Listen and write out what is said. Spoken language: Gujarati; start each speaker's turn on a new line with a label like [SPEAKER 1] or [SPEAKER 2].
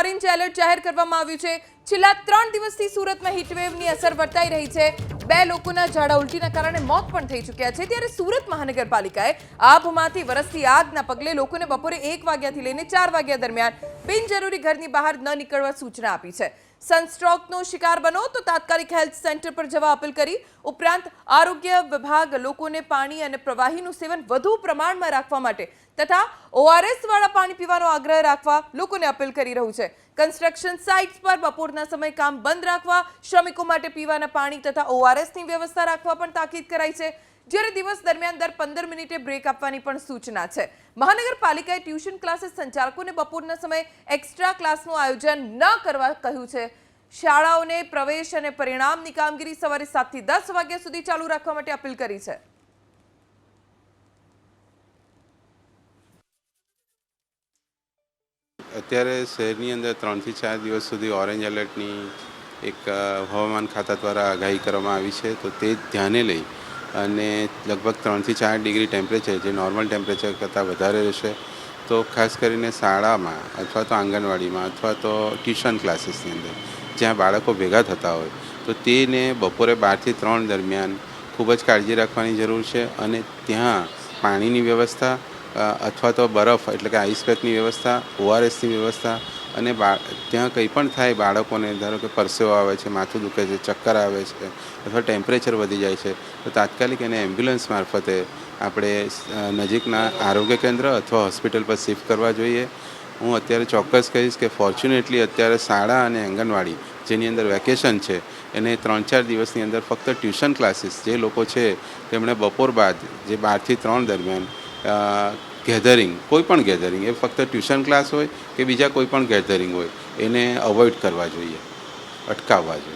[SPEAKER 1] ઓરેન્જ એલર્ટ જાહેર કરવામાં આવ્યું છે. છેલ્લા ત્રણ દિવસથી સુરતમાં હીટવેવની અસર વર્તાઈ રહી છે. બે લોકોના ઝાડા ઉલટીના કારણે મોત પણ થઈ ચૂક્યા છે. ત્યારે સુરત મહાનગરપાલિકાએ આભમાંથી વરસતી આગના પગલે લોકોને બપોરે એક વાગ્યાથી લઈને ચાર વાગ્યા દરમિયાન બિનજરૂરી ઘરની બહાર ન નીકળવા સૂચના આપી છે. સનસ્ટ્રોકનો શિકાર બનો તો તાત્કાલિક હેલ્થ સેન્ટર પર જવા અપીલ કરી. ઉપરાંત આરોગ્ય વિભાગ લોકોને પાણી અને પ્રવાહીનું સેવન વધુ પ્રમાણમાં રાખવા માટે તથા ઓઆરએસ વાળા પાણી પીવાનો આગ્રહ રાખવા લોકોને અપીલ કરી રહ્યું છે. કન્સ્ટ્રક્શન સાઇટ્સ પર બપોરના સમય કામ બંધ રાખવા, શ્રમિકો માટે પીવાના પાણી તથા ઓઆરએસની વ્યવસ્થા રાખવા પણ તાકીદ કરાઈ છે. જ્યારે દિવસ દરમિયાન દર પંદર મિનિટે બ્રેક આપવાની પણ સૂચના છે. મહાનગરપાલિકાએ ટ્યુશન ક્લાસીસ સંચાલકોને બપોરના સમયે એક્સ્ટ્રા ક્લાસનું આયોજન ન કરવા કહ્યું છે. શાળાઓને પ્રવેશ અને પરિણામની કામગીરી સવારે સાતથી દસ વાગ્યા સુધી ચાલુ રાખવા માટે અપીલ કરી છે.
[SPEAKER 2] અત્યારે શહેરની અંદર ત્રણથી ચાર દિવસ સુધી ઓરેન્જ એલર્ટની એક હવામાન ખાતા દ્વારા આગાહી કરવામાં આવી છે. તો તે ધ્યાને લઈ અને લગભગ ત્રણથી ચાર ડિગ્રી ટેમ્પરેચર જે નોર્મલ ટેમ્પરેચર કરતાં વધારે રહેશે. તો ખાસ કરીને શાળામાં અથવા તો આંગણવાડીમાં અથવા તો ટ્યુશન ક્લાસીસની અંદર, જ્યાં બાળકો ભેગા થતા હોય, તો તેને બપોરે બારથી ત્રણ દરમિયાન ખૂબ જ કાળજી રાખવાની જરૂર છે અને ત્યાં પાણીની વ્યવસ્થા અથવા તો બરફ, એટલે કે આઈસ પેકની વ્યવસ્થા ઓઆરએસની વ્યવસ્થા અને બા, ત્યાં કંઈ પણ થાય બાળકોને, ધારો કે પરસેવો આવે છે, માથું દુખે છે, ચક્કર આવે છે, અથવા ટેમ્પરેચર વધી જાય છે, તો તાત્કાલિક એને એમ્બ્યુલન્સ મારફતે આપણે નજીકના આરોગ્ય કેન્દ્ર અથવા હોસ્પિટલ પર શિફ્ટ કરવા જોઈએ. હું અત્યારે ચોક્કસ કહીશ કે ફોર્ચ્યુનેટલી અત્યારે શાળા અને આંગણવાડી જેની અંદર વેકેશન છે, એને ત્રણ ચાર દિવસની અંદર ફક્ત ટ્યુશન ક્લાસીસ જે લોકો છે, તેમણે બપોર બાદ, જે બારથી ત્રણ દરમિયાન ગેધરિંગ કોઈ પણ ગેધરિંગ એ ફક્ત ટ્યુશન ક્લાસ હોય કે બીજા કોઈ પણ ગેધરિંગ હોય, એને અવોઇડ કરવા જોઈએ, અટકાવવા જોઈએ.